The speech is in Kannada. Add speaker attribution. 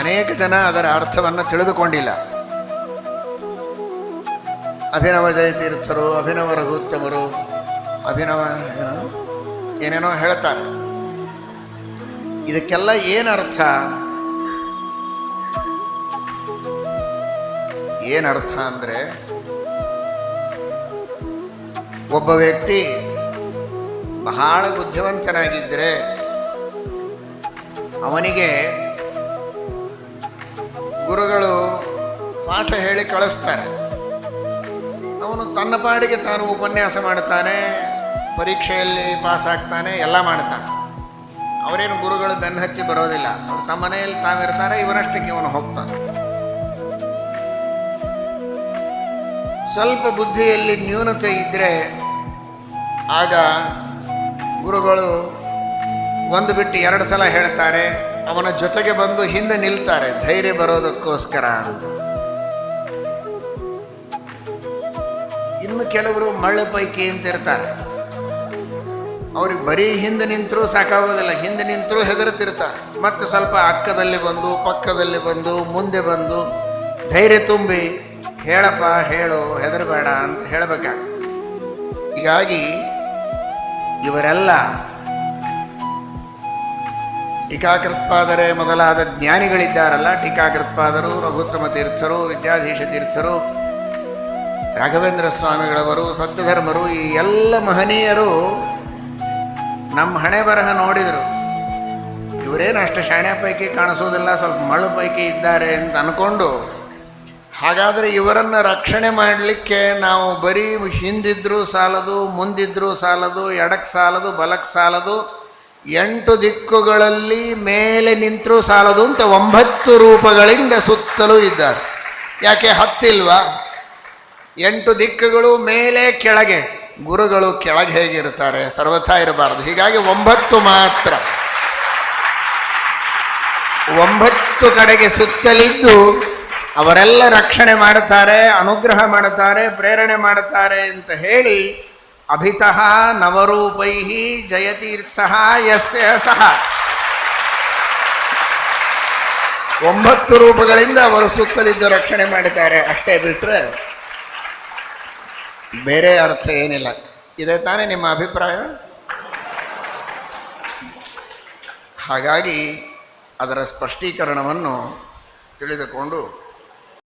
Speaker 1: ಅನೇಕ ಜನ ಅದರ ಅರ್ಥವನ್ನು ತಿಳಿದುಕೊಂಡಿಲ್ಲ ಅಭಿನವ ಜಯತೀರ್ಥರು, ಅಭಿನವ ರಘುತ್ತಮರು, ಅಭಿನವ ಏನು? ಏನೇನೋ ಹೇಳ್ತಾರೆ ಇದಕ್ಕೆಲ್ಲ ಏನರ್ಥ ಏನರ್ಥ ಅಂದರೆ, ಒಬ್ಬ ವ್ಯಕ್ತಿ ಬಹಳ ಬುದ್ಧಿವಂತನಾಗಿದ್ದರೆ ಅವನಿಗೆ ಗುರುಗಳು ಪಾಠ ಹೇಳಿ ಕಳಿಸ್ತಾರೆ. ಅವನು ತನ್ನ ಪಾಡಿಗೆ ತಾನು ಉಪನ್ಯಾಸ ಮಾಡ್ತಾನೆ ಪರೀಕ್ಷೆಯಲ್ಲಿ ಪಾಸ್ ಆಗ್ತಾನೆ, ಎಲ್ಲ ಮಾಡ್ತಾನೆ. ಅವರೇನು ಗುರುಗಳು ಬೆನ್ನ ಹತ್ತಿ ಬರೋದಿಲ್ಲ. ಅವ್ರು ತಮ್ಮ ಮನೆಯಲ್ಲಿ ತಾವಿರ್ತಾರೆ ಇವನಷ್ಟಕ್ಕೆ ಇವನು ಹೋಗ್ತಾನೆ. ಸ್ವಲ್ಪ ಬುದ್ಧಿಯಲ್ಲಿ ನ್ಯೂನತೆ ಇದ್ದರೆ ಆಗ ಗುರುಗಳು ಒಂದು ಬಿಟ್ಟು ಎರಡು ಸಲ ಹೇಳ್ತಾರೆ ಅವನ ಜೊತೆಗೆ ಬಂದು ಹಿಂದೆ ನಿಲ್ತಾರೆ, ಧೈರ್ಯ ಬರೋದಕ್ಕೋಸ್ಕರ ಇನ್ನು ಕೆಲವರು ಮಳ್ಳ ಪೈಕಿ ಅಂತ ಇರ್ತಾರೆ. ಅವ್ರಿಗೆ ಬರೀ ಹಿಂದೆ ನಿಂತರೂ ಸಾಕಾಗೋದಿಲ್ಲ, ಹಿಂದೆ ನಿಂತರೂ ಹೆದರ್ತಿರ್ತಾರೆ. ಮತ್ತೆ ಸ್ವಲ್ಪ ಅಕ್ಕದಲ್ಲಿ ಬಂದು, ಪಕ್ಕದಲ್ಲಿ ಬಂದು, ಮುಂದೆ ಬಂದು, ಧೈರ್ಯ ತುಂಬಿ, ಹೇಳಪ್ಪ, ಹೇಳು, ಹೆದರಬೇಡ ಅಂತ ಹೇಳಬೇಕಾಗ್ತದೆ. ಹೀಗಾಗಿ ಇವರೆಲ್ಲ ಟೀಕಾಕೃತ್ಪಾದರೆ ಮೊದಲಾದ ಜ್ಞಾನಿಗಳಿದ್ದಾರಲ್ಲ, ಟೀಕಾಕೃತ್ಪಾದರು, ರಘುತ್ತಮ ತೀರ್ಥರು, ವಿದ್ಯಾಧೀಶ ತೀರ್ಥರು, ರಾಘವೇಂದ್ರ ಸ್ವಾಮಿಗಳವರು, ಸತ್ಯಧರ್ಮರು, ಈ ಎಲ್ಲ ಮಹನೀಯರು ನಮ್ಮ ಹಣೆ ಬರಹ ನೋಡಿದರು. ಇವರೇನು ಅಷ್ಟು ಶಾಣೆ ಪೈಕಿ ಕಾಣಿಸೋದಿಲ್ಲ, ಸ್ವಲ್ಪ ಮಳು ಪೈಕಿ ಇದ್ದಾರೆ ಅಂತ ಅಂದ್ಕೊಂಡು ಹಾಗಾದರೆ ಇವರನ್ನು ರಕ್ಷಣೆ ಮಾಡಲಿಕ್ಕೆ ನಾವು ಬರೀ ಹಿಂದಿದ್ರೂ ಸಾಲದು, ಮುಂದಿದ್ರೂ ಸಾಲದು ಎಡಕ್ಕೆ ಸಾಲದು ಬಲಕ್ಕೆ ಸಾಲದು ಎಂಟು ದಿಕ್ಕುಗಳಲ್ಲಿ ಮೇಲೆ ನಿಂತರೂ ಸಾಲದು ಅಂತ ಒಂಬತ್ತು ರೂಪಗಳಿಂದ ಸುತ್ತಲೂ ಇದ್ದಾರೆ. ಯಾಕೆ ಹತ್ತಿಲ್ವಾ? ಎಂಟು ದಿಕ್ಕುಗಳು ಮೇಲೆ ಕೆಳಗೆ. ಗುರುಗಳು ಕೆಳಗೆ ಹೇಗಿರ್ತಾರೆ ಸರ್ವಥಾ ಇರಬಾರದು. ಹೀಗಾಗಿ ಒಂಬತ್ತು ಮಾತ್ರ. ಒಂಬತ್ತು ಕಡೆಗೆ ಸುತ್ತಲಿದ್ದು ಅವರೆಲ್ಲ ರಕ್ಷಣೆ ಮಾಡುತ್ತಾರೆ, ಅನುಗ್ರಹ ಮಾಡುತ್ತಾರೆ, ಪ್ರೇರಣೆ ಮಾಡುತ್ತಾರೆ ಅಂತ ಹೇಳಿ ಅಭಿತಃ ನವರೂಪೈ ಜಯತೀರ್ಥ ಯಸ್ಯ ಸಹ. ಒಂಬತ್ತು ರೂಪಗಳಿಂದ ಅವರು ಸುತ್ತಲಿದ್ದು ರಕ್ಷಣೆ ಮಾಡಿದ್ದಾರೆ. ಅಷ್ಟೇ ಬಿಟ್ಟರೆ ಬೇರೆ ಅರ್ಥ ಏನಿಲ್ಲ. ಇದೆ ತಾನೇ ನಿಮ್ಮ ಅಭಿಪ್ರಾಯ? ಹಾಗಾಗಿ ಅದರ ಸ್ಪಷ್ಟೀಕರಣವನ್ನು ತಿಳಿದುಕೊಂಡು